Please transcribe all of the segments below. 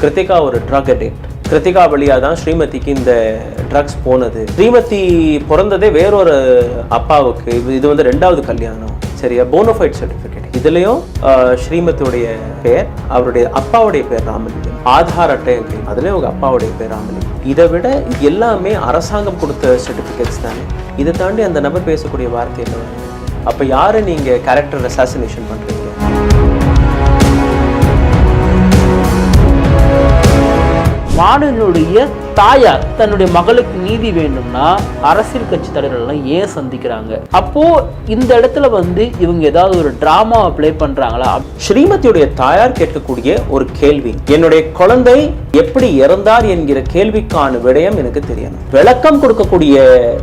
கிருத்திகா ஒரு drug addict Kiruthika வழியா தான் ஸ்ரீமதிக்கு இந்த ட்ரக்ஸ் போனது. ஸ்ரீமதி பிறந்ததே வேறொரு அப்பாவுக்கு. இது இது வந்து ரெண்டாவது கல்யாணம். சரியா? போனோஃபைட் சர்டிஃபிகேட் இதுலேயும் ஸ்ரீமதியுடைய பேர் அவருடைய அப்பாவுடைய பேர் ராமலிங்கம் ஆதார் அட்டை அதுலேயும் அவங்க அப்பாவுடைய பேர் ராமலிங்கம் இதை விட எல்லாமே அரசாங்கம் கொடுத்த சர்டிஃபிகேட்ஸ் தானே. இதை தாண்டி அந்த நபர் பேசக்கூடிய வார்த்தை என்ன? அப்போ யாரை நீங்கள் கேரக்டர் அசாசினேஷன் பண்ணுறீங்க மாணவனுடைய தாயார் தன்னுடைய மகளுக்கு நீதி வேண்டும்னா அரசியல் கட்சி தலைவர்கள்லாம் ஏன் சந்திக்கிறாங்க? அப்போ இந்த இடத்துல வந்து இவங்க ஏதாவது ஒரு டிராமாவை பிளே பண்றாங்களா? ஸ்ரீமதியுடைய தாயார் கேட்கக்கூடிய ஒரு கேள்வி என்னுடைய குழந்தை எப்படி இறந்தார் என்கிற கேள்விக்கான விடயம் எனக்கு தெரியணும். விளக்கம் கொடுக்கக்கூடிய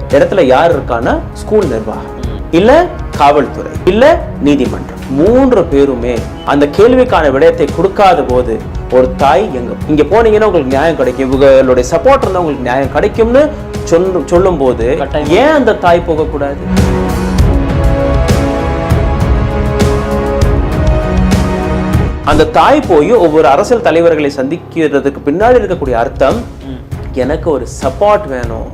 இடத்துல யார் இருக்கானா ஸ்கூல் நிர்வாகம். இல்ல காவல்துறை. இல்ல நீதிமன்றம். மூன்று பேருமே அந்த கேள்விக்கான விடயத்தை கொடுக்காத போது ஒரு தாய் எங்க இங்க போனீங்கன்னா உங்களுக்கு நியாயம் கிடைக்கும். இவங்களுடைய சப்போர்ட் இருந்தா உங்களுக்கு நியாயம் கிடைக்கும்னு சொல்லு சொல்லும் போது. ஏன் அந்த தாய் போகக்கூடாது? அந்த தாய் போய் ஒவ்வொரு அரசியல் தலைவர்களை சந்திக்கிறதுக்கு பின்னாடி இருக்கக்கூடிய அர்த்தம் எனக்கு ஒரு சப்போர்ட் வேணும்.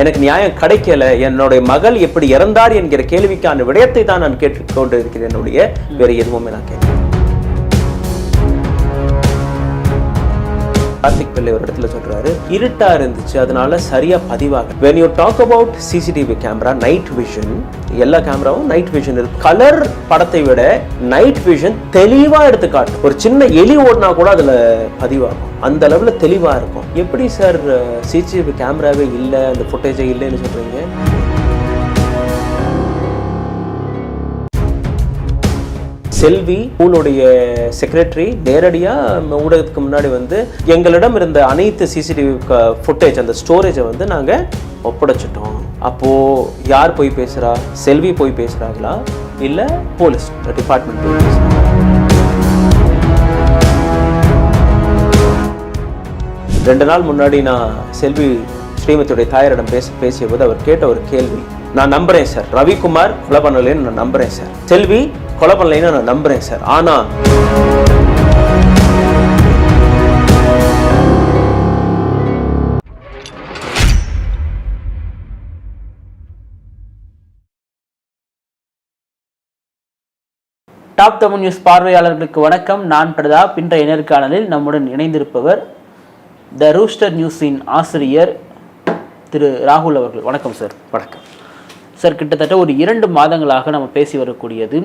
எனக்கு நியாயம் கிடைக்கல. என்னுடைய மகள் எப்படி இறந்தார் என்கிற கேள்விக்கான விடயத்தை தான் நான் கேட்டுக்கொண்டு இருக்கிறேன் என்னுடைய வேற எதுவுமே நான் கேட்க கார்த்திக் பிள்ளை ஒரு இடத்துல சொல்றாரு. இருட்டா இருந்துச்சு. அதனால சரியா பதிவாக when you talk about CCTV camera night vision எல்லா கேமராவும் நைட் விஷன் இருக்கு. கலர் படத்தை விட நைட் விஷன் தெளிவா எடுத்து காட்டும். ஒரு சின்ன எலி ஓடினா கூட அதுல பதிவாகும். அந்த அளவுல தெளிவா இருக்கும். எப்படி சார் சிசிடிவி கேமராவே இல்லை அந்த ஃபுட்டேஜே இல்லைன்னு சொல்றீங்க? செல்வி ஸ்கூலுடைய செக்ரட்டரி நேரடியாக ஊடகத்துக்கு முன்னாடி வந்து எங்களிடம் இருந்த அனைத்து சிசிடிவி ஃபுட்டேஜ் அந்த ஸ்டோரேஜை வந்து நாங்கள் ஒப்படைச்சிட்டோம். அப்போ யார் போய் பேசுகிறா செல்வி போய் பேசுகிறாங்களா இல்லை போலீஸ் டிபார்ட்மெண்ட் போய் பேசுறாங்களா? ரெண்டு நாள் முன்னாடி நான் செல்வி ஸ்ரீமதியுடைய தாயாரிடம் பேச பேசிய போது அவர் கேட்ட ஒரு கேள்வி. நான் நம்புறேன் சார் ரவிக்குமார் கொலை பண்ணலைன்னு நான் நம்புறேன் சார் செல்வி கொலை பண்ணலைன்னு நான் நம்புறேன் சார் ஆனா டாப் தமிழ் நியூஸ் பார்வையாளர்களுக்கு வணக்கம். நான் பிரதாப். இன்றைய நேர்காணலில் நம்முடன் இணைந்திருப்பவர் த ரூஸ்டர் நியூஸின் ஆசிரியர் திரு ராகுல் அவர்கள். வணக்கம் சார். வணக்கம். சார் கிட்டத்தட்ட ஒரு இரண்டு மாதங்களாக நம்ம பேசி வரக்கூடியது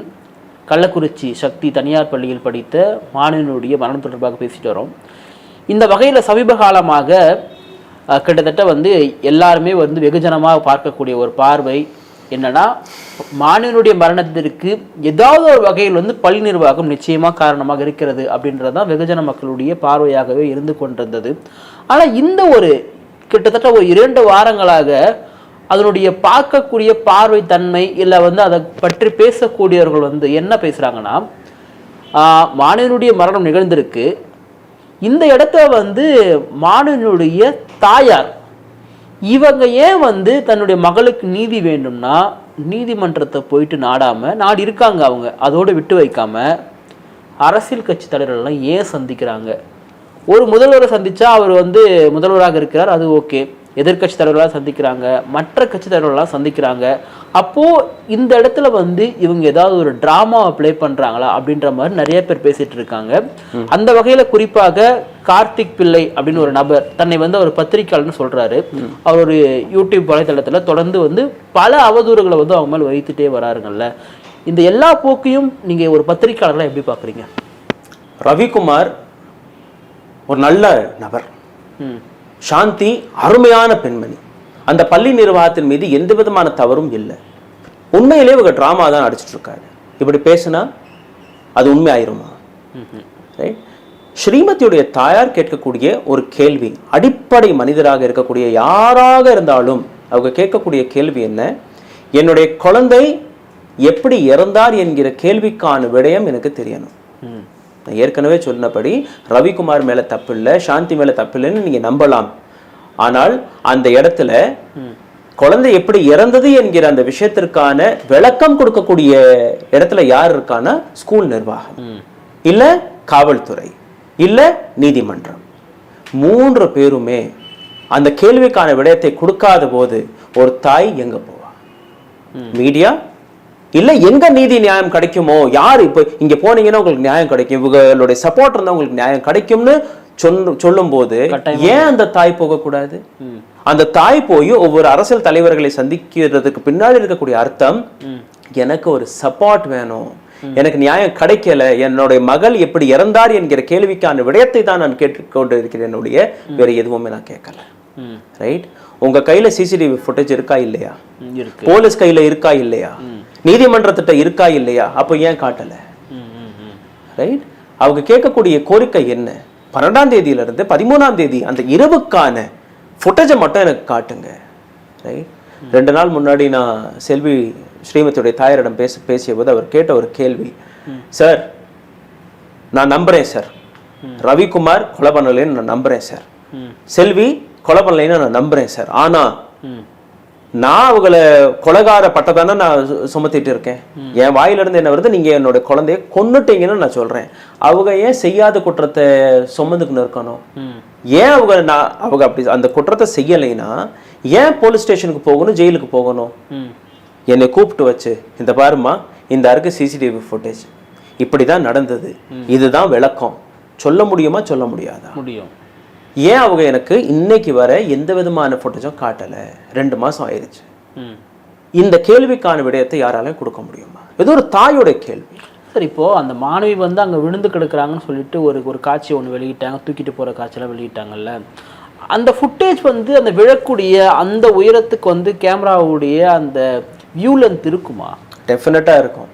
கள்ளக்குறிச்சி சக்தி தனியார் பள்ளியில் படித்த மாணவனுடைய மரணம் தொடர்பாக பேசிட்டு வரோம். இந்த வகையில் சமீப காலமாக கிட்டத்தட்ட வந்து எல்லாருமே வந்து வெகுஜனமாக பார்க்கக்கூடிய ஒரு பார்வை என்னன்னா மாணவனுடைய மரணத்திற்கு ஏதாவது ஒரு வகையில் வந்து பள்ளி நிர்வாகம் நிச்சயமாக காரணமாக இருக்கிறது அப்படின்றது தான் வெகுஜன மக்களுடைய பார்வையாகவே இருந்து கொண்டிருந்தது. ஆனால் இந்த ஒரு கிட்டத்தட்ட ஒரு இரண்டு வாரங்களாக அதனுடைய பார்க்கக்கூடிய பார்வை தன்மை இல்லை வந்து அதை பற்றி பேசக்கூடியவர்கள் வந்து என்ன பேசுகிறாங்கன்னா மாணவனுடைய மரணம் நிகழ்ந்திருக்கு. இந்த இடத்த வந்து மாணவனுடைய தாயார் இவங்க ஏன் வந்து தன்னுடைய மகளுக்கு நீதி வேண்டும்னா நீதிமன்றத்தை போயிட்டு நாடாம நாடு இருக்காங்க அவங்க அதோடு விட்டு வைக்காம அரசியல் கட்சி தலைவர்கள்லாம் ஏன் சந்திக்கிறாங்க? ஒரு முதல்வரை சந்திச்சா அவர் வந்து முதல்வராக இருக்கிறார் அது ஓகே. எதிர்க்கட்சி தலைவர்களாக சந்திக்கிறாங்க மற்ற கட்சி தலைவர்களாக சந்திக்கிறாங்க. அப்போ இந்த இடத்துல வந்து இவங்க ஏதாவது ஒரு டிராமாவை ப்ளே பண்றாங்களா அப்படின்ற மாதிரி நிறைய பேர் பேசிட்டு இருக்காங்க. அந்த வகையில குறிப்பாக கார்த்திக் பிள்ளை அப்படின்னு ஒரு நபர் தன்னை வந்து ஒரு பத்திரிக்கையாளர்னு சொல்றாரு. அவர் ஒரு யூடியூப் வலைத்தளத்துல தொடர்ந்து வந்து பல அவதூறுகளை வந்து அவங்க மேல வைத்துட்டே வராருங்கல்ல. இந்த எல்லா போக்கையும் நீங்க ஒரு பத்திரிக்கையாளர்களா எப்படி பாக்குறீங்க? ரவிக்குமார் ஒரு நல்ல நபர். சாந்தி அருமையான பெண்மணி. அந்த பள்ளி நிர்வாகத்தின் மீது எந்த விதமான தவறும் இல்லை. உண்மையிலே இவங்க ட்ராமா தான் நடிச்சிட்டு இருக்காரு இப்படி பேசுனா அது உண்மை ஆயிருமா Right? ஸ்ரீமதியுடைய தாயார் கேட்கக்கூடிய ஒரு கேள்வி அடிப்படை மனிதராக இருக்கக்கூடிய யாராக இருந்தாலும் அவங்க கேட்கக்கூடிய கேள்வி என்ன? என்னுடைய குழந்தை எப்படி இறந்தார் என்கிற கேள்விக்கான விடயம் எனக்கு தெரியணும். நான் ஏற்கனவே சொன்னபடி ரவிக்குமார் மேல தப்பு இல்லை சாந்தி மேல தப்பு இல்லைன்னு நீங்க நம்பலாம். ஆனால் அந்த இடத்துல குழந்தை எப்படி இறந்தது என்கிற அந்த விஷயத்திற்கான விளக்கம் கொடுக்கக்கூடிய இடத்துல யார் இருக்கான்னா ஸ்கூல் நிர்வாகம். இல்ல காவல்துறை இல்ல நீதிமன்றம். மூன்று பேருமே அந்த கேள்விக்கான விடயத்தை கொடுக்காத போது ஒரு தாய் எங்க போவா? மீடியா இல்ல எங்க நீதி நியாயம் கிடைக்குமோ? யார் இப்போ இங்க போனீங்கன்னா உங்களுக்கு நியாயம் கிடைக்கும். இவங்களுடைய சப்போர்ட் இருந்தா உங்களுக்கு நியாயம் கிடைக்கும்னு சொல்லு சொல்லும் போது ஏன் அந்த தாய் போகக்கூடாது? அந்த தாய் போய் ஒவ்வொரு அரசியல் தலைவர்களை சந்திக்கிறதுக்கு பின்னாடி இருக்கக்கூடிய அர்த்தம் எனக்கு ஒரு சப்போர்ட் வேணும். எனக்கு நியாயம் கிடைக்கல. என்னுடைய மகள் எப்படி இறந்தார் என்கிற கேள்விக்கான விடயத்தை தான் நான் கேட்டுக்கொண்டு இருக்கிறேன் என்னுடைய வேற எதுவுமே நான் கேட்கல. ரைட் உங்க கையில சிசிடிவி ஃபுட்டேஜ் இருக்கா இல்லையா? போலீஸ் கையில இருக்கா இல்லையா? நீதிமன்றத்திட்ட இருக்கா இல்லையா? அப்போ ஏன் காட்டல? ரைட் அவங்க கேட்கக்கூடிய கோரிக்கை என்ன? பன்னெண்டாம் தேதியில இருந்து பதிமூணாம் தேதி அந்த இரவுக்கான ஃபுட்டேஜை மட்டும் எனக்கு காட்டுங்க. ரைட் ரெண்டு நாள் முன்னாடி நான் செல்வி ஸ்ரீமதியுடைய தாயாரிடம் பேச பேசிய போது அவர் கேட்ட ஒரு கேள்வி. சார் நான் நம்புறேன் சார் ரவிக்குமார் கொலை பண்ணலைன்னு நான் நம்புறேன் சார் செல்வி கொலை பண்ணலைன்னு நான் நம்புறேன் சார் ஆனா நான் அவங்கள கொலைகார பட்டதானே நான் சுமத்திட்டு இருக்கேன். என் வாயில இருந்து என்ன வருது? நீங்க என்னோட குழந்தைய கொன்னுட்டீங்கன்னு நான் சொல்றேன். அவங்க ஏன் செய்யாத குற்றத்தை சுமந்துக்குன்னு இருக்கணும்? ஏன் அவங்க நான் அவங்க அப்படி அந்த குற்றத்தை செய்யலைன்னா ஏன் போலீஸ் ஸ்டேஷனுக்கு போகணும் ஜெயிலுக்கு போகணும்? என்னை கூப்பிட்டு வச்சு இந்த பாருமா இந்த அருக்கு சிசிடிவி ஃபுட்டேஜ் இப்படி தான் நடந்தது. இதுதான் விளக்கம். சொல்ல முடியுமா? சொல்ல முடியாதா? முடியும். ஏன் அவங்க எனக்கு இன்னைக்கு வர எந்த விதமான ஃபுட்டேஜும் காட்டலை? ரெண்டு மாசம் ஆயிருச்சு. ம். இந்த கேள்விக்கான விடயத்தை யாராலையும் கொடுக்க முடியுமா? இது ஒரு தாயோட கேள்வி. சார் இப்போ அந்த மாணவி வந்து அங்க விழுந்து கிடக்குறாங்கன்னு சொல்லிட்டு ஒரு ஒரு காட்சி ஒன்று வெளியிட்டாங்க. தூக்கிட்டு போற காட்சியெல்லாம் வெளியிட்டாங்கல்ல. அந்த ஃபுட்டேஜ் வந்து அந்த விழக்கூடிய அந்த உயரத்துக்கு வந்து கேமராவுடைய அந்த வியூ லென்த் இருக்குமா? டெஃபினட்டா இருக்கும்.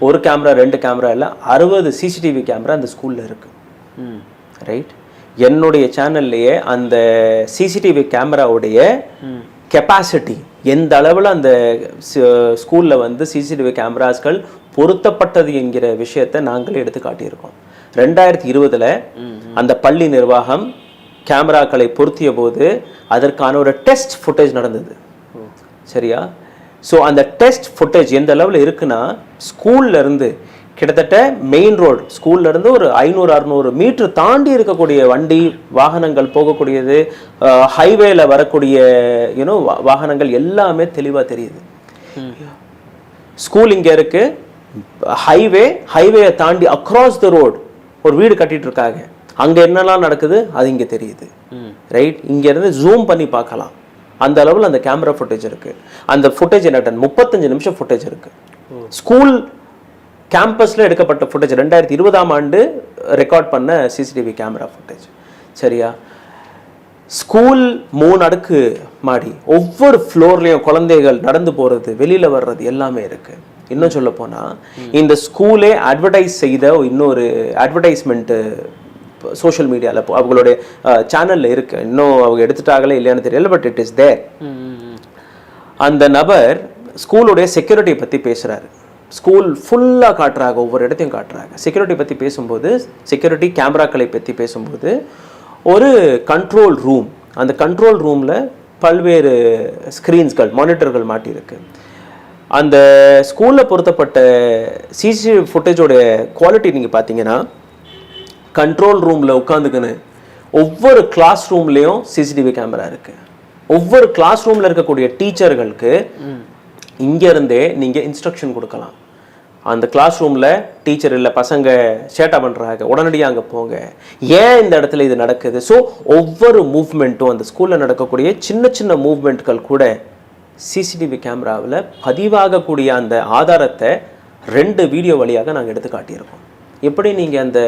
ஒரு கேமரா ரெண்டு கேமரா இல்லை அறுபது சிசிடிவி கேமரா அந்த ஸ்கூல்ல இருக்கு. ம். ரைட் என்னுடைய சேனல்லையே அந்த சிசிடிவி கேமராவுடைய கெப்பாசிட்டி எந்த அளவில் அந்த ஸ்கூலில் வந்து சிசிடிவி கேமராஸ்கள் பொருத்தப்பட்டது என்கிற விஷயத்தை நாங்களே எடுத்து காட்டியிருக்கோம். ரெண்டாயிரத்தி இருபதுல அந்த பள்ளி நிர்வாகம் கேமராக்களை பொருத்திய போது அதற்கான ஒரு டெஸ்ட் ஃபுட்டேஜ் நடந்தது. சரியா? ஸோ அந்த டெஸ்ட் ஃபுட்டேஜ் எந்த அளவில் இருக்குன்னா ஸ்கூல்ல இருந்து கிட்டத்தட்ட மெயின் ரோடு ஸ்கூல்ல இருந்து ஒரு ஐநூறு அறுநூறு மீட்டர் தாண்டி இருக்கக்கூடிய வண்டி வாகனங்கள் போகக்கூடியது ஹைவேல வரக்கூடிய யூனோ வாகனங்கள் எல்லாமே தெளிவா தெரியுது. ஸ்கூல் இங்க இருக்கு. ஹைவே ஹைவேயை தாண்டி அக்ராஸ் த ரோடு ஒரு வீடு கட்டிட்டு இருக்காங்க அங்க என்னெல்லாம் நடக்குது? அது இங்க தெரியுது. ரைட் இங்க இருந்து ஜூம் பண்ணி பார்க்கலாம். அந்த அளவில் அந்த கேமரா ஃபுட்டேஜ் இருக்கு. அந்த ஃபுட்டேஜ் என்ன முப்பத்தஞ்சு நிமிஷம் ஃபுட்டேஜ் இருக்கு. ஸ்கூல் கேம்பஸ்ல எடுக்கப்பட்ட ஃபுட்டேஜ் ரெண்டாயிரத்தி இருபதாம் ஆண்டு ரெக்கார்ட் பண்ண சிசிடிவி கேமரா ஃபுட்டேஜ் சரியா? ஸ்கூல் மூணு அடுக்கு மாடி. ஒவ்வொரு ஃப்ளோர்லேயும் குழந்தைகள் நடந்து போறது வெளியில வர்றது எல்லாமே இருக்கு. இன்னும் சொல்ல போனா இந்த ஸ்கூலே அட்வர்டைஸ் செய்த இன்னொரு அட்வர்டைஸ்மெண்ட் சோஷியல் மீடியால அவங்களுடைய சேனல்ல இருக்கு. இன்னும் அவங்க எடுத்துட்டாங்களே இல்லையான்னு தெரியல பட் இட் இஸ் தேர் அந்த நபர் ஸ்கூலுடைய செக்யூரிட்டியை பற்றி பேசுகிறாரு ஸ்கூல் ஃபுல்லாக காட்டுறாங்க ஒவ்வொரு இடத்தையும் காட்டுறாங்க. செக்யூரிட்டி பற்றி பேசும்போது செக்யூரிட்டி கேமராக்களை பற்றி பேசும்போது ஒரு கண்ட்ரோல் ரூம் அந்த கண்ட்ரோல் ரூமில் பல்வேறு ஸ்க்ரீன்ஸ்கள் மானிட்டர்கள் மாட்டியிருக்கு. அந்த ஸ்கூலில் பொருத்தப்பட்ட சிசிடிவி ஃபுட்டேஜோட குவாலிட்டி நீங்கள் பார்த்தீங்கன்னா கண்ட்ரோல் ரூமில் உட்காந்துக்கின்னு ஒவ்வொரு கிளாஸ் ரூம்லேயும் சிசிடிவி கேமரா இருக்குது ஒவ்வொரு கிளாஸ் ரூமில் இருக்கக்கூடிய டீச்சர்களுக்கு இங்க இருந்தே நீங்கள் இன்ஸ்ட்ரக்ஷன் கொடுக்கலாம். அந்த கிளாஸ் ரூமில் டீச்சர் இல்லை பசங்க சேட்டா பண்ணுறாங்க உடனடியாக அங்கே போங்க. ஏன் இந்த இடத்துல இது நடக்குது? ஸோ ஒவ்வொரு மூவ்மெண்ட்டும் அந்த ஸ்கூலில் நடக்கக்கூடிய சின்ன சின்ன மூவ்மெண்ட்கள் கூட சிசிடிவி கேமராவில் பதிவாகக்கூடிய அந்த ஆதாரத்தை ரெண்டு வீடியோ வழியாக நாங்கள் எடுத்து காட்டியிருக்கோம். எப்படி நீங்கள் அந்த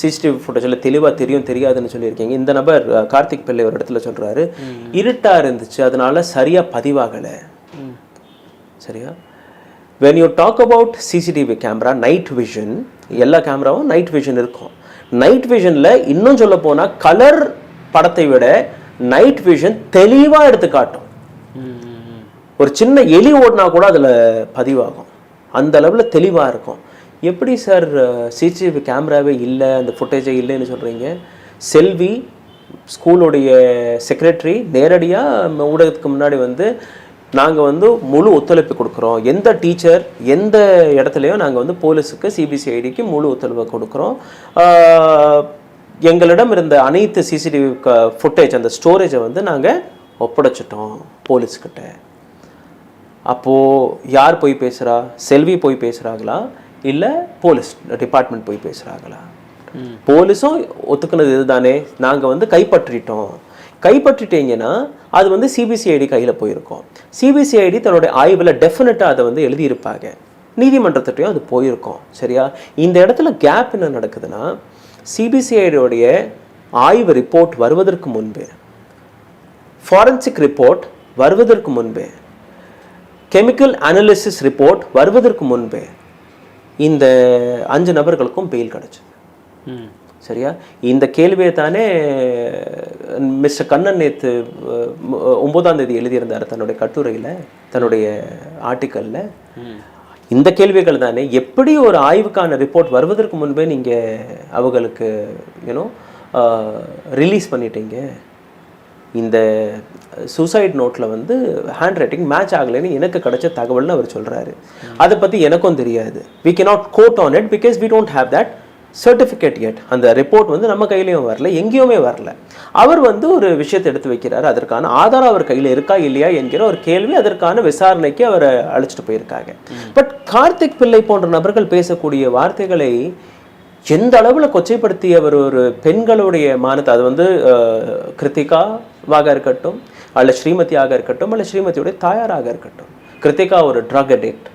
சிசிடிவி ஃபுட்டேஜில் தெளிவாக தெரியும் தெரியாதுன்னு சொல்லியிருக்கீங்க? இந்த நபர் கார்த்திக் பிள்ளை ஒரு இடத்துல சொல்கிறாரு இருட்டாக இருந்துச்சு அதனால சரியாக பதிவாகலை. சரியா? When you talk about CCTV camera night vision எல்லா கேமராவும் நைட் விஷன் இருக்கும். நைட் விஷனில் இன்னும் சொல்ல போனால் கலர் படத்தை விட நைட் விஷன் தெளிவாக எடுத்து காட்டும். ஒரு சின்ன எலி ஓடினா கூட அதில் பதிவாகும். அந்த அளவில் தெளிவாக இருக்கும். எப்படி சார் சிசிடிவி கேமராவே இல்லை அந்த ஃபுட்டேஜே இல்லைன்னு சொல்கிறீங்க செல்வி ஸ்கூலுடைய செக்ரட்டரி நேரடியாக ஊடகத்துக்கு முன்னாடி வந்து நாங்கள் வந்து முழு ஒத்துழைப்பு கொடுக்குறோம். எந்த டீச்சர் எந்த இடத்துலையும் நாங்கள் வந்து போலீஸுக்கு சிபிசிஐடிக்கு முழு ஒத்துழைப்பு கொடுக்குறோம். எங்களிடம் இருந்த அனைத்து சிசிடிவி ஃபுட்டேஜ் அந்த ஸ்டோரேஜை வந்து நாங்கள் ஒப்படைச்சிட்டோம் போலீஸ்கிட்ட. அப்போது யார் போய் பேசுகிறா செல்வி போய் பேசுகிறாங்களா இல்லை போலீஸ் டிபார்ட்மெண்ட் போய் பேசுகிறாங்களா போலீஸும் ஒத்துக்குனது இதுதானே. நாங்கள் வந்து கைப்பற்றிட்டோம். கைப்பற்றிட்டீங்கன்னா அது வந்து சிபிசிஐடி கையில் போயிருக்கோம். சிபிசிஐடி தன்னுடைய ஆய்வில் டெஃபினட்டாக அதை வந்து எழுதியிருப்பாங்க. நீதிமன்றத்திட்டையும் அது போயிருக்கோம். சரியா? இந்த இடத்துல கேப் என்ன நடக்குதுன்னா சிபிசிஐடியோடைய ஆய்வு ரிப்போர்ட் வருவதற்கு முன்பே ஃபாரன்சிக் ரிப்போர்ட் வருவதற்கு முன்பே கெமிக்கல் அனாலிசிஸ் ரிப்போர்ட் வருவதற்கு முன்பே இந்த அஞ்சு நபர்களுக்கும் பெயில் கிடச்சிது. ம். சரியா? இந்த கேள்வியை தானே மிஸ்டர் கண்ணன் நேத்து அஹ், ஒன்பதாம் தேதி எழுதியிருந்தார் தன்னுடைய கட்டுரையில் தன்னுடைய ஆர்டிக்கலில். இந்த கேள்விகள் தானே எப்படி ஒரு ஆய்வுக்கான ரிப்போர்ட் வருவதற்கு முன்பே நீங்கள் அவங்களுக்கு யூனோ ரிலீஸ் பண்ணிட்டீங்க? இந்த சூசைட் நோட்டில் வந்து ஹேண்ட் ரைட்டிங் மேட்ச் ஆகலைன்னு எனக்கு கிடைச்ச தகவல்னு அவர் சொல்கிறாரு அதை பற்றி எனக்கும் தெரியாது. We cannot quote on it because we don't have that certificate yet. அந்த ரிப்போர்ட் வந்து நம்ம கையிலையும் வரல எங்கேயுமே வரல. அவர் வந்து ஒரு விஷயத்தை எடுத்து வைக்கிறாரு. அதற்கான ஆதாரம் அவர் கையில் இருக்கா இல்லையா என்கிற ஒரு கேள்வி அதற்கான விசாரணைக்கு அவரை அழைச்சிட்டு போயிருக்காங்க. பட் கார்த்திக் பிள்ளை போன்ற நபர்கள் பேசக்கூடிய வார்த்தைகளை எந்த அளவில் கொச்சைப்படுத்தி அவர் ஒரு பெண்களுடைய மானத்தை? அது வந்து கிருத்திகாவாக இருக்கட்டும் அல்ல ஸ்ரீமதியாக இருக்கட்டும் அல்ல ஸ்ரீமதியுடைய தாயாராக இருக்கட்டும். கிருத்திகா ஒரு ட்ரக் அடிக்ட்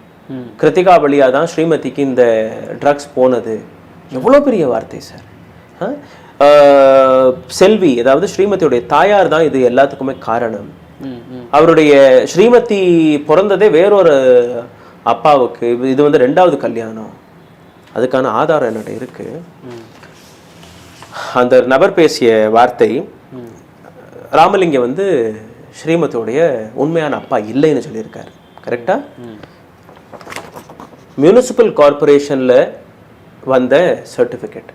கிருத்திகா வழியாக தான் ஸ்ரீமதிக்கு இந்த ட்ரக்ஸ் போனது. எவ்வளோ பெரிய வார்த்தை சார்? செல்வி அதாவது ஸ்ரீமதியுடைய தாயார் தான் இது எல்லாத்துக்குமே காரணம். அவருடைய ஸ்ரீமதி பிறந்ததே வேறொரு அப்பாவுக்கு இது- வந்து ரெண்டாவது கல்யாணம். அதுக்கான ஆதாரம் என்னட்ட இருக்கு. அந்த நபர் பேசிய வார்த்தை ராமலிங்கம் வந்து ஸ்ரீமதியோடைய உண்மையான அப்பா இல்லைன்னு சொல்லியிருக்காரு. கரெக்டா? மியூனிசிபல் கார்பரேஷன்ல வந்த சர்டிஃபிகேட்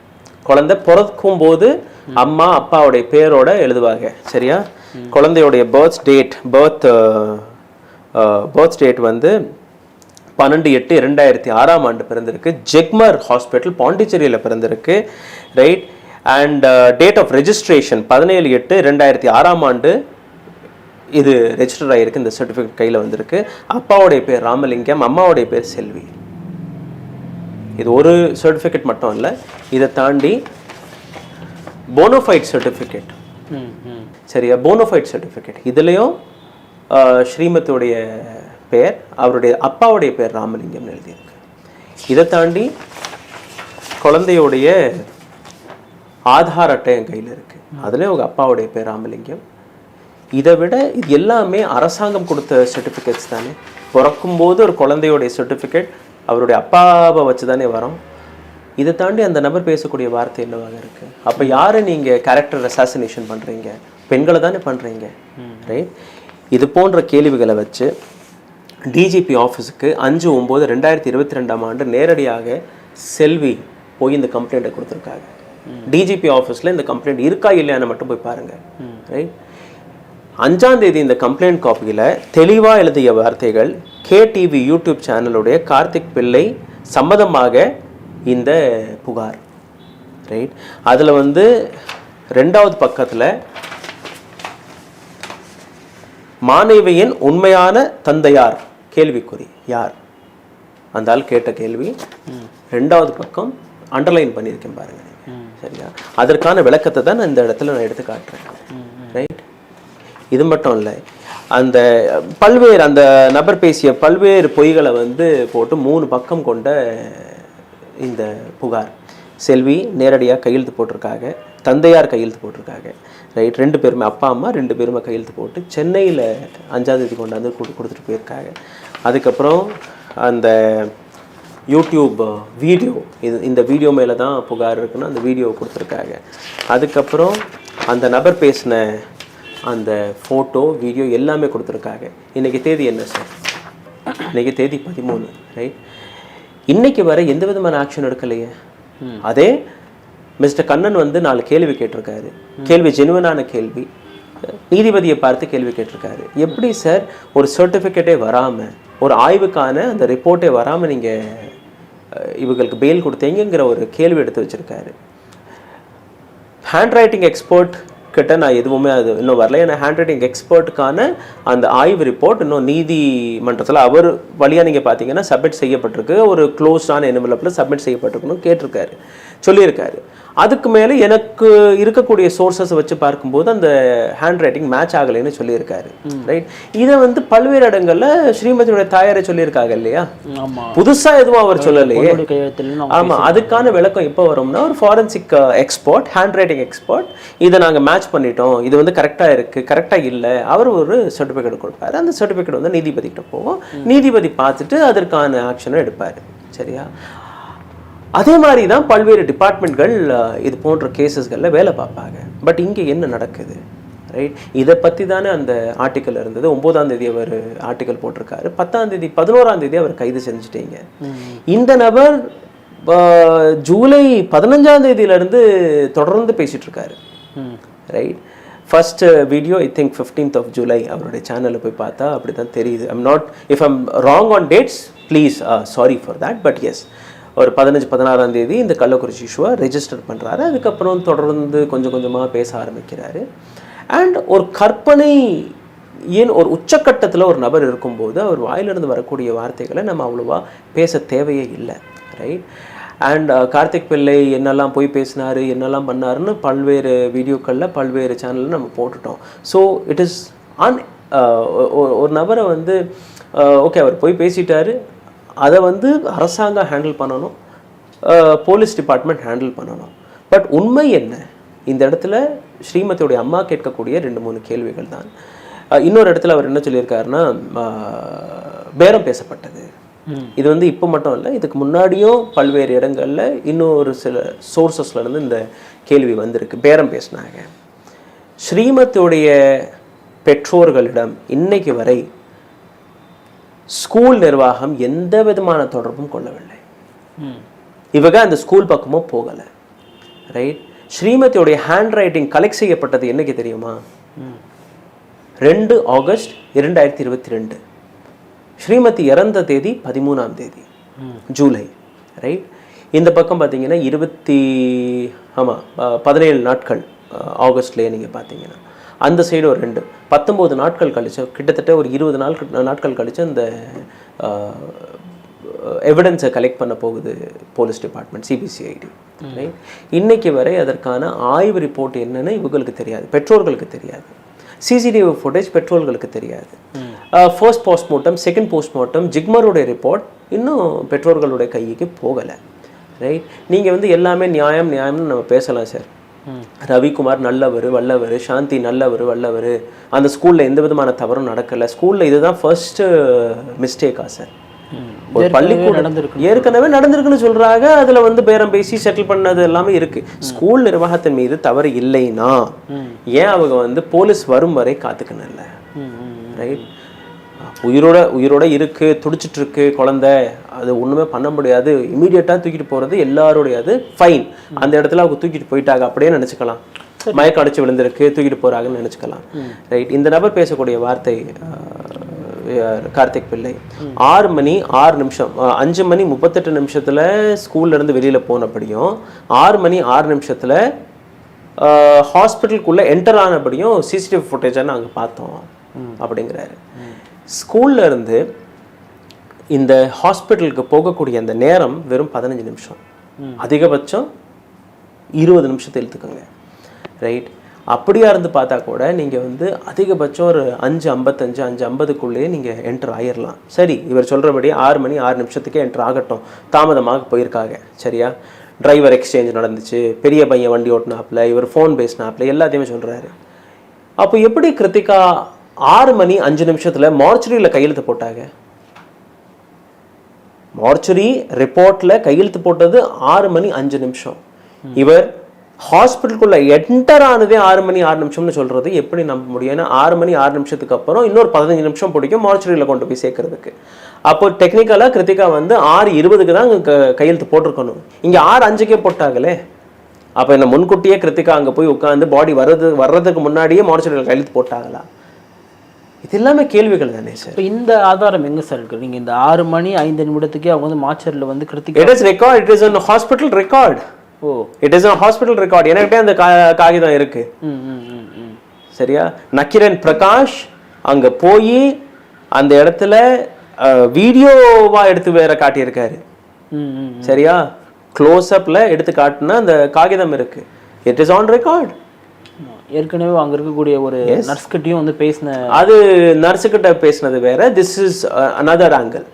குழந்தை பிறக்கும் போது அம்மா அப்பாவுடைய பேரோட எழுதுவாங்க. சரியா? குழந்தையுடைய birth date birth birth date வந்து பன்னெண்டு எட்டு இரண்டாயிரத்தி ஆறாம் ஆண்டு பிறந்திருக்கு. ஜெக்மர் ஹாஸ்பிட்டல் பாண்டிச்சேரியில் பிறந்திருக்கு. Right and date of registration பதினேழு எட்டு ரெண்டாயிரத்தி ஆறாம் ஆண்டு இது ரெஜிஸ்டர் ஆகிருக்கு இந்த சர்டிஃபிகேட் கையில் வந்திருக்கு. அப்பாவுடைய பேர் ராமலிங்கம் அம்மாவுடைய பேர் செல்வி. இது ஒரு சர்டிஃபிகேட் மட்டும் இல்லை இதை தாண்டி போனோஃபைட் சர்டிஃபிகேட் சரியா? போனோஃபைட் சர்டிஃபிகேட் இதுலேயும் ஸ்ரீமத்துடைய பெயர் அவருடைய அப்பாவுடைய பெயர் ராமலிங்கம்னு எழுதியிருக்கு. இதை தாண்டி குழந்தையுடைய ஆதார் அட்டை என் கையில் இருக்கு. அதுலேயும் அவங்க அப்பாவுடைய பேர் ராமலிங்கம். இதை விட இது எல்லாமே அரசாங்கம் கொடுத்த சர்டிஃபிகேட்ஸ் தானே. பிறக்கும்போது ஒரு குழந்தையுடைய சர்டிஃபிகேட் அவருடைய அப்பாவை வச்சு தானே வரோம். இதை தாண்டி அந்த நபர் பேசக்கூடிய வார்த்தை என்னவாக இருக்கு? அப்போ யாரை நீங்கள் கேரக்டர் அசாசினேஷன் பண்ணுறீங்க பெண்களை தானே பண்ணுறீங்க ரைட் இது போன்ற கேள்விகளை வச்சு டிஜிபி ஆஃபீஸுக்கு அஞ்சு ஒம்பது ரெண்டாயிரத்தி இருபத்தி ரெண்டாம் ஆண்டு நேரடியாக செல்வி போய் இந்த கம்ப்ளைண்ட்டை கொடுத்துருக்காங்க. டிஜிபி ஆஃபீஸில் இந்த கம்ப்ளைண்ட் இருக்கா இல்லையான்னு மட்டும் போய் பாருங்கள் ரைட் அஞ்சாம் தேதி இந்த கம்ப்ளைண்ட் காப்பியில் தெளிவாக எழுதிய வார்த்தைகள் கேடிவி யூடியூப் சேனலுடைய கார்த்திக் பிள்ளை சம்மதமாக இந்த புகார். ரைட் அதில் வந்து ரெண்டாவது பக்கத்தில் மாணவியின் உண்மையான தந்தையார் கேள்விக்குறி. யார்? அந்த ஆள் கேட்ட கேள்வி. ரெண்டாவது பக்கம் அண்டர்லைன் பண்ணியிருக்கேன் பாருங்க. சரியா? அதற்கான விளக்கத்தை தான் நான் இந்த இடத்துல நான் எடுத்து காட்டுறேன். ரைட் இது மட்டும் இல்லை. அந்த பல்வேறு அந்த நபர் பேசிய பல்வேறு பொய்களை வந்து போட்டு மூணு பக்கம் கொண்ட இந்த புகார். செல்வி நேரடியாக கையெழுத்து போட்டிருக்காங்க. தந்தையார் கையெழுத்து போட்டிருக்காங்க. ரைட்? ரெண்டு பேருமே அப்பா அம்மா ரெண்டு பேருமே கையெழுத்து போட்டு சென்னையில் அஞ்சாந்தேதி கொண்டாந்து கொடு கொடுத்துட்டு போயிருக்காங்க. அதுக்கப்புறம் அந்த யூடியூப் வீடியோ இது இந்த வீடியோ மேலே தான் புகார் இருக்குன்னு அந்த வீடியோ கொடுத்துருக்காங்க. அதுக்கப்புறம் அந்த நபர் பேசின அந்த ஃபோட்டோ வீடியோ எல்லாமே கொடுத்துருக்காங்க. இன்னைக்கு தேதி என்ன சார் இன்னைக்கு தேதி பதிமூணு ரைட் இன்னைக்கு வரை எந்த விதமான ஆக்ஷன் எடுக்கலையே? அதே மிஸ்டர் கண்ணன் வந்து நாலு கேள்வி கேட்டிருக்காரு. கேள்வி ஜெனுவனான கேள்வி. நீதிபதியை பார்த்து கேள்வி கேட்டிருக்காரு. எப்படி சார் ஒரு சர்டிஃபிகேட்டே வராம ஒரு ஆய்வுக்கான அந்த ரிப்போர்ட்டே வராம நீங்க அஹ், இவங்களுக்கு பெயில் கொடுத்தீங்கங்கிற ஒரு கேள்வி எடுத்து வச்சிருக்காரு. ஹேண்ட் ரைட்டிங் எக்ஸ்பர்ட் கிட்ட நான் எதுவுமே அது இன்னும் வரல. ஏன்னா ஹேண்ட் ரைட்டிங் எக்ஸ்பர்ட்டுக்கான அந்த ஆய்வு ரிப்போர்ட் இன்னும் நீதிமன்றத்தில் அவர் வழியாக நீங்கள் பார்த்தீங்கன்னா சப்மிட் செய்யப்பட்டிருக்கு. ஒரு க்ளோஸ்டான என்வலப்பில் சப்மிட் செய்யப்பட்டிருக்குன்னு கேட்டிருக்காரு. சொல்லியிருக்காரு. அதுக்கு மேலே எனக்கு இருக்கக்கூடிய சோர்சஸ் வச்சு பார்க்கும்போது அந்த ஹேண்ட் ரைட்டிங் மேட்ச் ஆகலைன்னு சொல்லியிருக்காரு. ரைட் இதை வந்து பல்வேறு இடங்கள்ல ஸ்ரீமதியோட தாயாரை சொல்லியிருக்காங்க இல்லையா? புதுசா எதுவும் அவர் சொல்லலையே. ஆமா அதுக்கான விளக்கம் எப்போ வரும்னா ஒரு forensic expert handwriting expert இதை நாங்க மேட்ச் பண்ணிட்டோம். இது வந்து கரெக்டா இருக்கு கரெக்டா இல்ல. அவர் ஒரு சர்டிஃபிகேட் கொடுப்பாரு. அந்த சர்டிஃபிகேட் வந்து நீதிபதி கிட்ட போகும் நீதிபதி பார்த்துட்டு அதற்கான ஆக்ஷனும் எடுப்பாரு. சரியா? அதே மாதிரி தான் பல்வேறு டிபார்ட்மெண்ட்கள் இது போன்ற கேசஸ்களில் வேலை பார்ப்பாங்க. பட் இங்கே என்ன நடக்குது? ரைட் இதை பற்றி தானே அந்த ஆர்டிக்கல் இருந்தது. ஒன்பதாம் தேதி அவர் ஆர்டிக்கல் போட்டிருக்காரு. பத்தாம் தேதி பதினோராம் தேதி அவர் கைது செஞ்சுட்டீங்க. இந்த நபர் ஜூலை பதினஞ்சாம் தேதியிலிருந்து தொடர்ந்து பேசிட்டு இருக்காரு. Right first video I think fifteenth of July அவருடைய சேனலில் போய் பார்த்தா அப்படி தான் தெரியுது I'm not if I'm wrong on dates please sorry for that but yes ஒரு பதினஞ்சு பதினாறாம் தேதி இந்த கள்ளக்குறிச்சி ஷோவை ரெஜிஸ்டர் பண்ணுறாரு அதுக்கப்புறம் தொடர்ந்து கொஞ்சம் கொஞ்சமாக பேச ஆரம்பிக்கிறாரு. அண்ட் ஒரு கற்பனை ஏன் ஒரு உச்சக்கட்டத்தில் ஒரு நபர் இருக்கும்போது அவர் வாயிலிருந்து வரக்கூடிய வார்த்தைகளை நம்ம அவ்வளோவா பேச தேவையே இல்லை ரைட் அண்ட் கார்த்திக் பிள்ளை என்னெல்லாம் போய் பேசினாரு என்னெல்லாம் பண்ணாருன்னு பல்வேறு வீடியோக்களில் பல்வேறு சேனலில் நம்ம போட்டுட்டோம். ஸோ இட் இஸ் அன் ஒரு நபரை வந்து ஓகே அவர் போய் பேசிட்டாரு. அதை வந்து அரசாங்கம் ஹேண்டில் பண்ணணும். போலீஸ் டிபார்ட்மெண்ட் ஹேண்டில் பண்ணணும். பட் உண்மை என்ன? இந்த இடத்துல ஸ்ரீமதியோடைய அம்மா கேட்கக்கூடிய ரெண்டு மூணு கேள்விகள் தான். இன்னொரு இடத்துல அவர் என்ன சொல்லியிருக்காருன்னா பேரம் பேசப்பட்டது. இது வந்து இப்போ மட்டும் இல்லை இதுக்கு முன்னாடியும் பல்வேறு இடங்கள்ல இன்னும் ஒரு சில இருந்து இந்த கேள்வி வந்திருக்கு. பேரம் பேசினாங்க. ஸ்ரீமதியுடைய பெற்றோர்களிடம் இன்னைக்கு வரை ஸ்கூல் நிர்வாகம் எந்த விதமான தொடர்பும் கொள்ளவில்லை. இவங்க அந்த ஸ்கூல் பக்கமும் போகலை. ரைட் ஸ்ரீமதியோடைய ஹேண்ட் ரைட்டிங் கலெக்ட் செய்யப்பட்டது என்னைக்கு தெரியுமா. ரெண்டு ஆகஸ்ட் இரண்டாயிரத்தி இருபத்தி ரெண்டு. ஸ்ரீமதி இறந்த தேதி பதிமூணாம் தேதி. ஜூலை. ரைட் இந்த பக்கம் பார்த்தீங்கன்னா இருபத்தி ஆமாம் பதினேழு நாட்கள் ஆகஸ்ட்லயே நீங்கள் பார்த்தீங்கன்னா அந்த சைடு ஒரு ரெண்டு. பத்தொம்போது நாட்கள் கழிச்சு கிட்டத்தட்ட ஒரு இருபது நாட்கள் நாட்கள் கழிச்சு அந்த எவிடன்ஸை கலெக்ட் பண்ண போகுது போலீஸ் டிபார்ட்மெண்ட் சிபிசிஐடி ரைட் இன்னைக்கு வரை அதற்கான ஆய்வு ரிப்போர்ட் என்னன்னு இவங்களுக்கு தெரியாது. பெற்றோர்களுக்கு தெரியாது. சிசிடிவி ஃபுட்டேஜ் பெற்றோர்களுக்கு தெரியாது. ஃபர்ஸ்ட் போஸ்ட்மார்ட்டம் செகண்ட் போஸ்ட்மார்ட்டம் ஜிக்மருடைய ரிப்போர்ட் இன்னும் பெற்றோர்களுடைய கைக்கு போகலை. ரைட் நீங்கள் வந்து எல்லாமே நியாயம் நியாயம்னு நம்ம பேசலாம் சார் ரவிக்குமார் நல்லவர் வல்லவர் சாந்தி நல்லவர் வல்லவர். அந்த ஸ்கூலில் எந்த விதமான தவறும் நடக்கலை. ஸ்கூலில் இதுதான் ஃபர்ஸ்ட் மிஸ்டேக்கா சார் ஒரு பள்ளிக்கூடம் நடந்திருக்கு. ஏற்கனவே நடந்திருக்குன்னு சொல்றாங்க. அதுல வந்து பேரம் பேசி செட்டில் பண்ணது எல்லாமே இருக்கு. ஸ்கூல் நிர்வாகத்தின் மீது தவறு இல்லைன்னா ஏன் அவங்க வந்து போலீஸ் வரும் வரை காத்துக்கணும். ரைட் உயிரோட உயிரோட இருக்கு துடிச்சிட்டு இருக்கு குழந்தை. அது ஒண்ணுமே பண்ண முடியாது. இமீடியட்டா தூக்கிட்டு போறது எல்லாருடைய அது ஃபைன் அந்த இடத்துல அவங்க தூக்கிட்டு போயிட்டாங்க அப்படியே நினைச்சுக்கலாம். மயக்கம் அடிச்சு விழுந்திருக்கு தூக்கிட்டு போறாங்கன்னு நினைச்சுக்கலாம். ரைட் இந்த நபர் பேசக்கூடிய வார்த்தை கார்த்திக் பிள்ளை. ஆறு மணி ஆறு நிமிஷம் அஞ்சு மணி முப்பத்தெட்டு நிமிஷத்துல ஸ்கூல்ல இருந்து வெளியில போனபடியும் ஆறு மணி ஆறு நிமிஷத்துல ஹாஸ்பிட்டலுக்குள்ள என்டர் ஆனபடியும் சிசிடிவி ஃபுட்டேஜை நாங்க பார்த்தோம். அப்படிங்கிறாரு. ஸ்கூல்ல இருந்து இந்த ஹாஸ்பிட்டலுக்கு போகக்கூடிய அந்த நேரம் வெறும் பதினஞ்சு நிமிஷம். அதிகபட்சம் இருபது நிமிஷத்தை இழுத்துக்கோங்க. ரைட் அப்படியா இருந்து பார்த்தா கூட நீங்க வந்து அதிகபட்சம் ஒரு அஞ்சு ஐம்பத்தஞ்சு அஞ்சு ஐம்பதுக்குள்ளேயே நீங்க என்டர் ஆயிரலாம். சரி இவர் சொல்றபடி ஆறு மணி ஆறு நிமிஷத்துக்கே என்டர் ஆகட்டும். தாமதமாக போயிருக்காங்க. சரியா? டிரைவர் எக்ஸ்சேஞ்ச் நடந்துச்சு. பெரிய பையன் வண்டி ஓட்டினாப்புல இவர் ஃபோன் பேசினாப்புல எல்லாத்தையுமே சொல்றாரு. அப்போ எப்படி கிருத்திகா ஆறு மணி அஞ்சு நிமிஷத்துல மார்ச்சுரியில கையெழுத்து போட்டாங்க. மார்ச்சுரி ரிப்போர்ட்ல கையெழுத்து போட்டது ஆறு மணி அஞ்சு நிமிஷம். இவர் ஹாஸ்பிட்டலுக்குள்ள என்டர் ஆனதே ஆறு மணி ஆறு நிமிஷம்னு சொல்றது எப்படி நம்ப முடியும்? ஏன்னா ஆறு மணி ஆறு நிமிஷத்துக்கு அப்புறம் இன்னொரு பதினஞ்சு நிமிஷம் பிடிக்கும் மார்ச்சுரியில் கொண்டு போய் சேர்க்கறதுக்கு. அப்போ டெக்னிக்கலாக கிருத்திகா வந்து ஆறு இருபதுக்கு தான் கையெழுத்து போட்டிருக்கணும். இங்க ஆறு அஞ்சுக்கே போட்டாங்களே. அப்போ என்ன முன்கூட்டியே கிருத்திகா அங்க போய் உட்காந்து பாடி வர்றது வர்றதுக்கு முன்னாடியே மார்ச்சுரியில் கையெழுத்து போட்டாங்களா? இது எல்லாமே கேள்விகள் தானே சார் இந்த ஆதாரம் எங்க சார் இருக்கு? நீங்க இந்த ஆறு மணி ஐந்து நிமிடத்துக்கே அவங்க வந்து மாச்சரில் வந்து Kiruthika it is record it is an hospital record oh. It is hospital record என்கிட்ட அந்த கா- காகிதம் இருக்கு. ம் ம் ம் ம். சரியா? நக்கிரன் பிரகாஷ் அங்க போய் அந்த இடத்துல வீடியோவா எடுத்து வேற காட்டியிருக்காரு. சரியா? க்ளோஸ் அப்ல எடுத்து காட்டுனா அந்த காகிதம் இருக்கு. It is on record. ஏற்கனவே அங்க இருக்கக்கூடிய ஒரு நர்ஸ் கிட்டயும் வந்து பேசின அது நர்ஸு கிட்ட பேசினது வேற. திஸ் இஸ் அனதர் ஆங்கிள்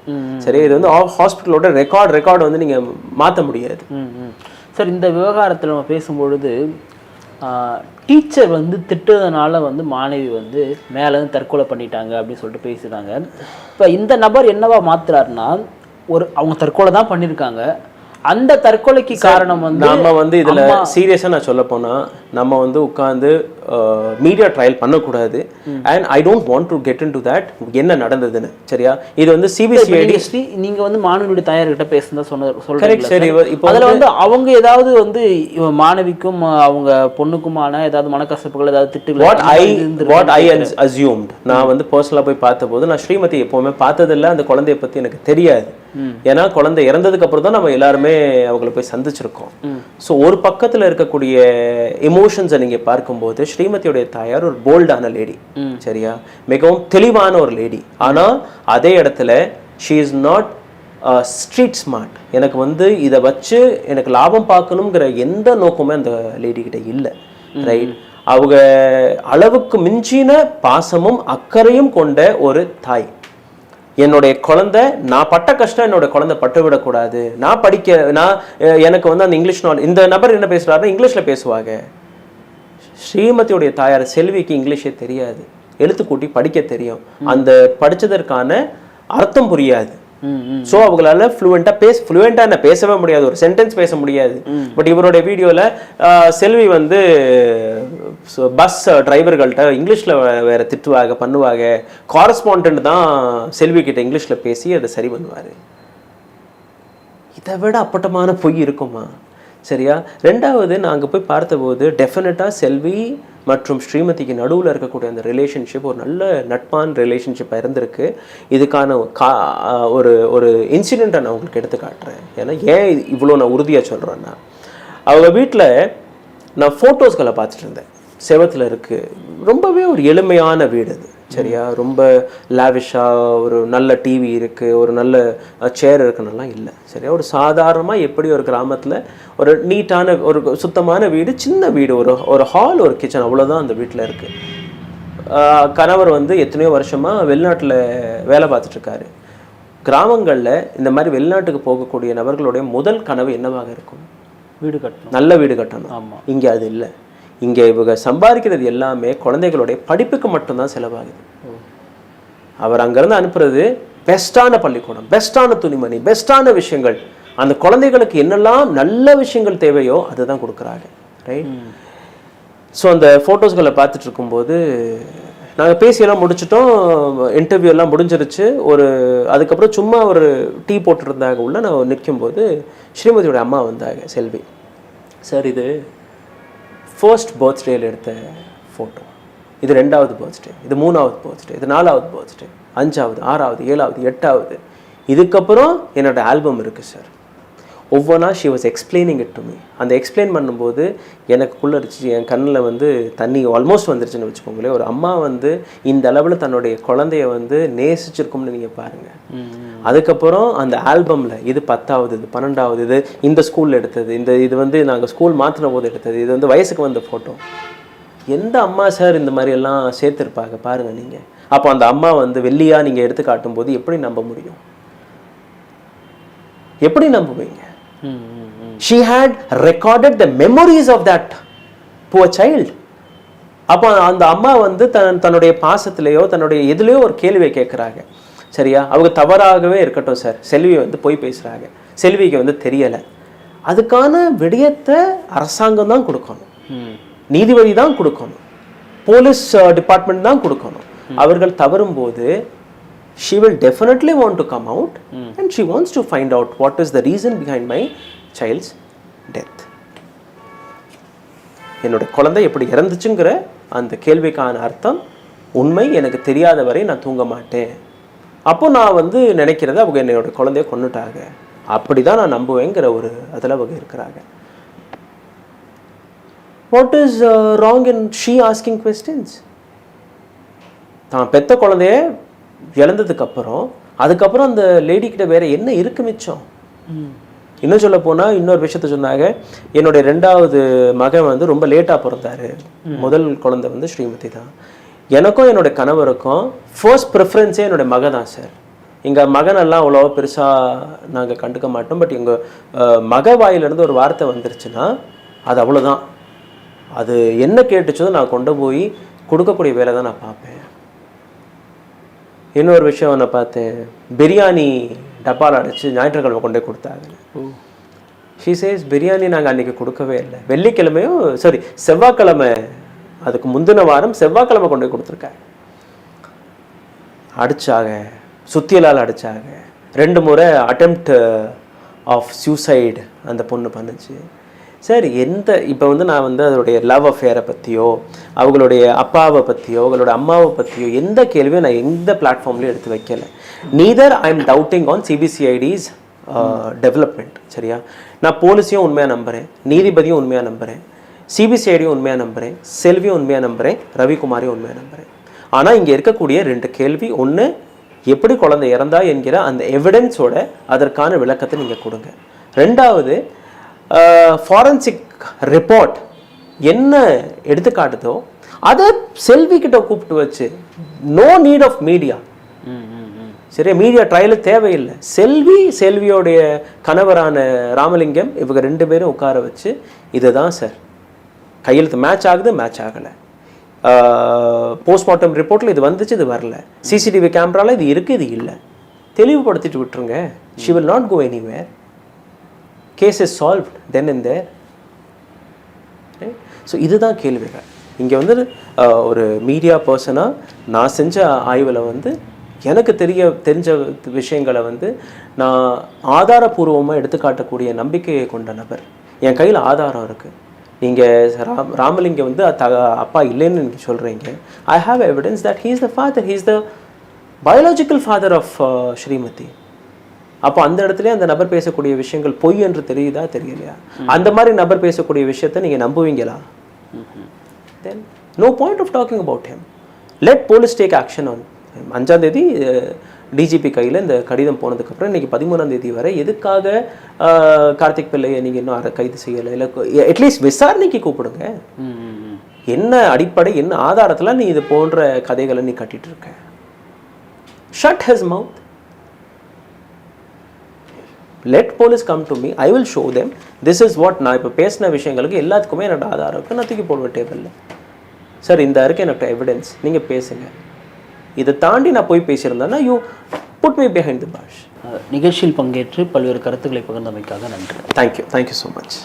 சரி இது வந்து ஹாஸ்பிட்டலோட ரெக்கார்ட் ரெக்கார்டு வந்து நீங்க மாத்த முடியாது. சார் இந்த விவகாரத்தில் நம்ம பேசும்பொழுது டீச்சர் வந்து திட்டுறதுனால வந்து மாணவி வந்து மேலே இருந்து தற்கொலை பண்ணிட்டாங்க அப்படின்னு சொல்லிட்டு பேசுகிறாங்க இப்போ இந்த நபர் என்னவா மாத்துறாருன்னா ஒரு அவங்க தற்கொலை தான் பண்ணியிருக்காங்க அந்த தற்கொலைக்கு காரணம் வந்து நாம வந்து இதுல சீரியஸா நான் சொல்ல போனா நம்ம வந்து உட்கார்ந்து மீடியா ட்ரையல் பண்ணக்கூடாது. And I don't want to get into that என்ன நடந்ததுன்னு சரியா? இது வந்து சிபிசிஐடி நீங்க ஸ்ரீ நீங்க வந்து மாணவியுடைய தாயார்கிட்ட பேசுனதா சொன்ன சொல்றீங்க சரி, இப்போ அதுல வந்து அவங்க ஏதாவது வந்து மாணவிக்கும் அவங்க பொண்ணுக்குமான ஏதாவது மனக்கசப்புகள் ஏதாவது திட்டுகள் what I. What I assumed நான் வந்து பர்சனலாக போய் பார்த்தபோது நான் ஸ்ரீமதி எப்பவுமே பார்த்ததில்ல அந்த குழந்தைய பத்தி எனக்கு தெரியாது. ஏன்னா குழந்தை இறந்ததுக்கு அப்புறம் தான் நம்ம எல்லாருமே அவங்கள போய் சந்திச்சிருக்கோம். ஸோ ஒரு பக்கத்துல இருக்கக்கூடிய எமோஷன்ஸை நீங்க பார்க்கும்போது ஸ்ரீமதியுடைய தாயார் ஒரு போல்டான லேடி சரியா? மிகவும் தெளிவான ஒரு லேடி ஆனா அதே இடத்துல she is not street smart எனக்கு வந்து இதை வச்சு எனக்கு லாபம் பார்க்கணுங்கிற எந்த நோக்கமே அந்த லேடி கிட்ட இல்லை. ரைட் அவங்க அளவுக்கு மிஞ்சின பாசமும் அக்கறையும் கொண்ட ஒரு தாய். என்னுடைய குழந்தை நான் பட்ட கஷ்டம் என்னோட குழந்தை பட்டு விடக்கூடாது. நான் படிக்க நான் எனக்கு வந்து அந்த இங்கிலீஷ் நாள் இந்த நபர் என்ன பேசுறாருன்னா இங்கிலீஷ்ல பேசுவாங்க. ஸ்ரீமதியுடைய தாயார் செல்விக்கு இங்கிலீஷே தெரியாது. எழுத்து கூட்டி படிக்க தெரியும் அந்த படிச்சதற்கான அர்த்தம் புரியாது. ஸோ அவங்களால ஃப்ளூவெண்ட்டாக பேச ஃப்ளூவெண்ட்டாக என்ன பேசவே முடியாது. ஒரு சென்டென்ஸ் பேச முடியாது. பட் இவருடைய வீடியோவில் செல்வி வந்து பஸ் டிரைவர்கள்ட்ட இங்கிலீஷில் வேற திட்டுவாங்க பண்ணுவாங்க காரஸ்பாண்டன்ட் தான் செல்வி கிட்ட இங்கிலீஷில் பேசி அதை சரி பண்ணுவார். இதை விட அப்பட்டமான பொய் இருக்குமா? சரியா? ரெண்டாவது நான் அங்கே போய் பார்த்தபோது டெஃபினட்டாக செல்வி மற்றும் ஸ்ரீமதிக்கு நடுவில் இருக்கக்கூடிய அந்த ரிலேஷன்ஷிப் ஒரு நல்ல நட்பான ரிலேஷன்ஷிப்பாக இருந்திருக்கு. இதுக்கான கா ஒரு ஒரு இன்சிடெண்ட்டை நான் உங்களுக்கு எடுத்து காட்டுறேன். ஏன்னா ஏன் இவ்வளோ நான் உறுதியாக சொல்கிறேன்னா அவங்க வீட்டில் நான் ஃபோட்டோஸ்களை பார்த்துட்டு இருந்தேன். செவத்தில் இருக்குது ரொம்பவே ஒரு எளிமையான வீடு அது. சரியா? ரொம்ப லாவிஷாக ஒரு நல்ல டிவி இருக்குது ஒரு நல்ல சேர் இருக்குன்னெல்லாம் இல்லை. சரியா? ஒரு சாதாரணமாக எப்படி ஒரு கிராமத்தில் ஒரு நீட்டான ஒரு சுத்தமான வீடு சின்ன வீடு ஒரு ஒரு ஹால் ஒரு கிச்சன் அவ்வளோதான் அந்த வீட்டில் இருக்குது கணவர் வந்து எத்தனையோ வருஷமாக வெளிநாட்டில் வேலை பார்த்துட்டு இருக்காரு கிராமங்களில் இந்த மாதிரி வெளிநாட்டுக்கு போகக்கூடிய நபர்களுடைய முதல் கனவு என்னவாக இருக்கும்? வீடு கட்டணும். நல்ல வீடு கட்டணும். ஆமா. இங்கே அது இல்லை. இங்கே இவங்க சம்பாதிக்கிறது எல்லாமே குழந்தைகளுடைய படிப்புக்கு மட்டும்தான் செலவாகுது. அவர் அங்கேருந்து அனுப்புறது பெஸ்ட்டான பள்ளிக்கூடம் பெஸ்ட்டான துணிமணி பெஸ்ட்டான விஷயங்கள். அந்த குழந்தைகளுக்கு என்னெல்லாம் நல்ல விஷயங்கள் தேவையோ அதுதான் கொடுக்குறாங்க ரைட் ஸோ அந்த ஃபோட்டோஸ்களை பார்த்துட்டு இருக்கும்போது நாங்கள் பேசியெல்லாம் முடிச்சிட்டோம் இன்டர்வியூ எல்லாம் முடிஞ்சிருச்சு. ஒரு அதுக்கப்புறம் சும்மா ஒரு டீ போட்டுருந்தாங்க உள்ள நான் நிற்கும்போது ஸ்ரீமதியோட அம்மா வந்தாங்க செல்வி. சார் இது ஃபர்ஸ்ட் பர்த்டேயில் எடுத்த ஃபோட்டோ இது ரெண்டாவது பர்த்டே இது மூணாவது பர்த்டே இது நாலாவது பர்த்டே அஞ்சாவது ஆறாவது ஏழாவது எட்டாவது. இதுக்கப்புறம் என்னோட ஆல்பம் இருக்குது சார் ஒவ்வொன்றா she was explaining it to me அந்த எக்ஸ்பிளைன் பண்ணும்போது எனக்குள்ளே இருந்துச்சு என் கண்ணில் வந்து தண்ணி ஆல்மோஸ்ட் வந்துருச்சுன்னு வச்சுக்கோங்களேன். ஒரு அம்மா வந்து இந்த அளவில் தன்னுடைய குழந்தைய வந்து நேசிச்சிருக்கும்னு நீங்கள் பாருங்கள் அதுக்கப்புறம் அந்த ஆல்பமில் இது பத்தாவது இது பன்னெண்டாவது இது இந்த ஸ்கூலில் எடுத்தது இந்த இது வந்து நாங்கள் ஸ்கூல் மாற்றின போது எடுத்தது இது வந்து வயசுக்கு வந்த ஃபோட்டோ எந்த அம்மா சார் இந்த மாதிரி எல்லாம் சேர்த்துருப்பாங்க பாருங்கள் நீங்கள் அப்போ அந்த அம்மா வந்து வெள்ளியாக நீங்கள் எடுத்து காட்டும்போது எப்படி நம்ப முடியும்? எப்படி நம்புவீங்க? ம் ம் ம் she had recorded the memories of that poor child. அப்போ அந்த அம்மா வந்து தன் தன்னுடைய பாசத்திலேயோ தன்னுடைய எதுலேயோ ஒரு கேள்வியை கேட்குறாங்க. சரியா? அவங்க தவறாகவே இருக்கட்டும் சார் செல்வி வந்து போய் பேசுகிறாங்க செல்விக்கு வந்து தெரியலை. அதுக்கான விடயத்தை அரசாங்கம் தான் கொடுக்கணும். ம் நீதிபதி தான் கொடுக்கணும். போலீஸ் டிபார்ட்மெண்ட் தான் கொடுக்கணும். அவர்கள் தவறும்போது she will definitely want to come out and she wants to find out what is the reason behind my child's death. என்னோட குழந்தை எப்படி இறந்துச்சுங்கிற அந்த கேள்விக்கான அர்த்தம் உண்மை எனக்கு தெரியாத வரை நான் தூங்க மாட்டேன். அப்போ நான் வந்து நினைக்கிறது அவங்க என்னோட குழந்தைய கொன்னுட்டாங்க. அப்படி தான் நான் நம்புவேங்கிற ஒரு அதில் அவங்க இருக்கிறாங்க. What is wrong in she asking questions தான் பெத்த குழந்தைய இழந்ததுக்கு அப்புறம் அதுக்கப்புறம் அந்த லேடி கிட்ட வேற என்ன இருக்கு மிச்சம்? இன்னும் சொல்ல போனா இன்னொரு விஷயத்த சொன்னாங்க. என்னுடைய ரெண்டாவது மகன் வந்து ரொம்ப லேட்டா பிறந்தாரு. முதல் குழந்தை வந்து ஸ்ரீமதி தான். எனக்கும் என்னோட கணவருக்கும் ஃபர்ஸ்ட் ப்ரிஃபரன்ஸே என்னோட மக தான் சார் எங்க மகனெல்லாம் அவ்வளோவா பெருசா நாங்க கண்டுக்க மாட்டோம். பட் எங்க அஹ், மக வாயிலிருந்து ஒரு வார்த்தை வந்துருச்சுன்னா அது அவ்வளவுதான். அது என்ன கேட்டுச்சோ நான் கொண்டு போய் கொடுக்கக்கூடிய வேலை தான் நான் பார்ப்பேன். இன்னொரு விஷயம் நான் பார்த்தேன். பிரியாணி டப்பால் அடைச்சு ஞாயிற்றுக்கிழமை கொண்டு கொடுத்தாங்க. ஷீ சேஸ் பிரியாணி நாங்கள் அன்னைக்கு கொடுக்கவே இல்லை. வெள்ளிக்கிழமையும் சாரி செவ்வாய்க்கிழமை அதுக்கு முந்தின வாரம் செவ்வாய்க்கிழமை கொண்டு போய் கொடுத்துருக்காங்க. அடிச்சாங்க. சுத்தியலால் அடிச்சாங்க. ரெண்டு முறை அட்டெம்ப்ட் ஆஃப் சூசைடு அந்த பொண்ணு பண்ணுச்சு. சார் எந்த இப்போ வந்து நான் வந்து அதோடைய லவ் அஃபேரை பற்றியோ அவங்களுடைய அப்பாவை பற்றியோ அவங்களோட அம்மாவை பற்றியோ எந்த கேள்வியும் நான் எந்த பிளாட்ஃபார்ம்லையும் எடுத்து வைக்கல. Neither I am doubting on CBCID's development சரியா? நான் போலீஸையும் உண்மையாக நம்புகிறேன் நீதிபதியும் உண்மையாக நம்புகிறேன் சிபிசிஐடியும் உண்மையாக நம்புகிறேன் செல்வியும் உண்மையாக நம்புகிறேன் ரவிக்குமாரையும் உண்மையாக நம்புகிறேன் ஆனால் இங்கே இருக்கக்கூடிய ரெண்டு கேள்வி ஒன்று எப்படி குழந்தை இறந்தா என்கிற அந்த எவிடன்ஸோட அதற்கான விளக்கத்தை நீங்கள் கொடுங்க. ரெண்டாவது ஃபாரன்சிக் ரிப்போர்ட் என்ன எடுத்துக்காட்டுதோ அதை செல்வி கிட்ட கூப்பிட்டு வச்சு நோ நீட் ஆஃப் மீடியா சரியா? மீடியா ட்ரையல் தேவையில்லை. செல்வி செல்வியோடைய கணவரான ராமலிங்கம் இவங்க ரெண்டு பேரும் உட்கார வச்சு இதுதான் சார். கையெழுத்து மேட்ச் ஆகுது மேட்ச் ஆகலை. போஸ்ட்மார்ட்டம் ரிப்போர்ட்டில் இது வந்துச்சு இது வரல. சிசிடிவி கேமரால இது இருக்குது இது இல்லை. தெளிவுபடுத்திட்டு விட்டுருங்க. She will not go anywhere case is solve then in there so இதுதான் கேள்விகள். இங்கே வந்து ஒரு மீடியா பர்சனாக நான் செஞ்ச ஆய்வில் வந்து எனக்கு தெரிய தெரிஞ்ச விஷயங்களை வந்து நான் ஆதாரபூர்வமாக எடுத்துக்காட்டக்கூடிய நம்பிக்கையை கொண்ட நபர். என் கையில் ஆதாரம் இருக்குது நீங்கள் ராம் ராமலிங்கம் வந்து த அப்பா இல்லைன்னு நீங்கள் சொல்கிறீங்க I have evidence that he is the father he is the biological father of Srimathi. அப்போ அந்த இடத்துல அந்த நபர் பேசக்கூடிய விஷயங்கள் பொய் என்று தெரியுதா தெரியலையா? அந்த மாதிரி நபர் பேசக்கூடிய விஷயத்தை நீங்க நம்புவீங்களா? Then no point of talking about him let police take action on அஞ்சாம் தேதி டிஜிபி கையில் இந்த கடிதம் போனதுக்கப்புறம் இன்னைக்கு பதிமூணாம் தேதி வரை எதுக்காக கார்த்திக் பிள்ளையை நீங்கள் இன்னும் கைது செய்யலை? இல்லை அட்லீஸ்ட் விசாரணைக்கு கூப்பிடுங்க. என்ன அடிப்படை என்ன ஆதாரத்தில் நீ இது போன்ற கதைகளை நீ கட்டிட்டு இருக்க? Shut his mouth let police come to me I will show them this is what நான் இப்போ பேசின விஷயங்களுக்கு எல்லாத்துக்குமே என்னோட ஆதாரம் இருக்கு நான் தூக்கி போடுவேன் டேபிளில் சார் இந்த இருக்கு எனக்கு எவிடன்ஸ் நீங்கள் பேசுங்க. இதை தாண்டி நான் போய் பேசியிருந்தேன்னா you put me behind the bars நிகழ்ச்சியில் பங்கேற்று பல்வேறு கருத்துக்களை பகிர்ந்தமைக்காக நன்றி. Thank you thank you so much